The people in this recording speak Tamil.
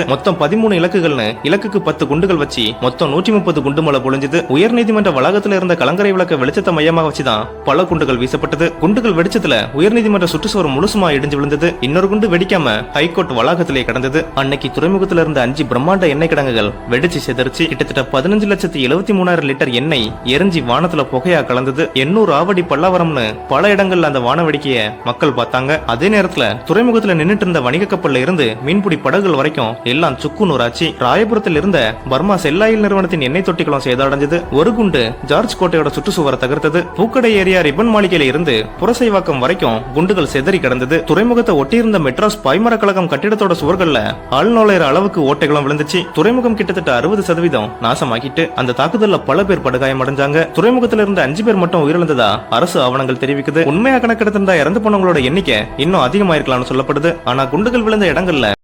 மொத்தம் பதிமூணு இலக்குகள்னு இலக்குக்கு பத்து குண்டுகள் வச்சு மொத்தம் நூற்றி முப்பது குண்டு மலை பொழிஞ்சது. உயர்நீதிமன்ற வளாகத்துல இருந்த கலங்கரை விளக்க வெளிச்சத்தை மையமாக வச்சுதான் பல குண்டுகள் வீசப்பட்டது. குண்டுகள் வெடிச்சதுல உயர்நீதிமன்ற சுற்றுச்சுவர் முழுசுமா இடிஞ்சு விழுந்தது. இன்னொரு குண்டு வெடிக்காம ஹைகோர்ட் வளாகத்திலே கடந்தது. அன்னைக்கு துறைமுகத்துல இருந்த அஞ்சு பிரம்மாண்ட எண்ணெய் கிடங்குகள் வெடிச்சு செதறிச்சு கிட்டத்தட்ட பதினஞ்சு லட்சத்தி எழுபத்தி மூணாயிரம் லிட்டர் எண்ணெய் எரிஞ்சி வானத்துல புகையா கலந்தது. எண்ணூறு ஆவடி பல்லாவரம்னு பல இடங்கள்ல அந்த வான வெடிக்கைய மக்கள் பார்த்தாங்க. அதே நேரத்துல துறைமுகத்துல நின்னுட்டு இருந்த வணிக கப்பல்ல இருந்து மீன்பிடி படகுகள் வரைக்கும் எல்லாம் சுக்கு நூறாச்சு. ராயபுரத்தில் இருந்த பர்மா செல்லாயில் நிறுவனத்தின் எண்ணெய் தொட்டிகளும் சேதடைஞ்சது. ஒரு குண்டு ஜார்ஜ் கோட்டையோட சுற்றுச்சுவரை தகர்த்தது. பூக்கடை ஏரியா ரிப்பன் மாளிகையில இருந்து புரசைவாக்கம் வரைக்கும் குண்டுகள் செதறி கிடந்தது. துறைமுகத்தை ஒட்டியிருந்த மெட்ராஸ் பாய்மர கழகம் கட்டிடத்தோட சுவர்கள்ல ஆள்நுழையிற அளவுக்கு ஓட்டைகளும் விழுந்துச்சு. துறைமுகம் கிட்டத்தட்ட அறுபது சதவீதம் நாசமாக்கிட்டு அந்த தாக்குதல்ல பல பேர் படுகாயம் அடைஞ்சாங்க. துறைமுகத்துல இருந்த அஞ்சு பேர் மட்டும் உயிரிழந்ததா அரசு ஆவணங்கள் தெரிவிக்குது. உண்மையா கணக்கெடுத்திருந்தா இறந்து போனவங்களோட எண்ணிக்கை இன்னும் அதிகமாயிருக்கலாம்னு சொல்லப்படுது. ஆனா குண்டுகள் விழுந்த இடங்கள்ல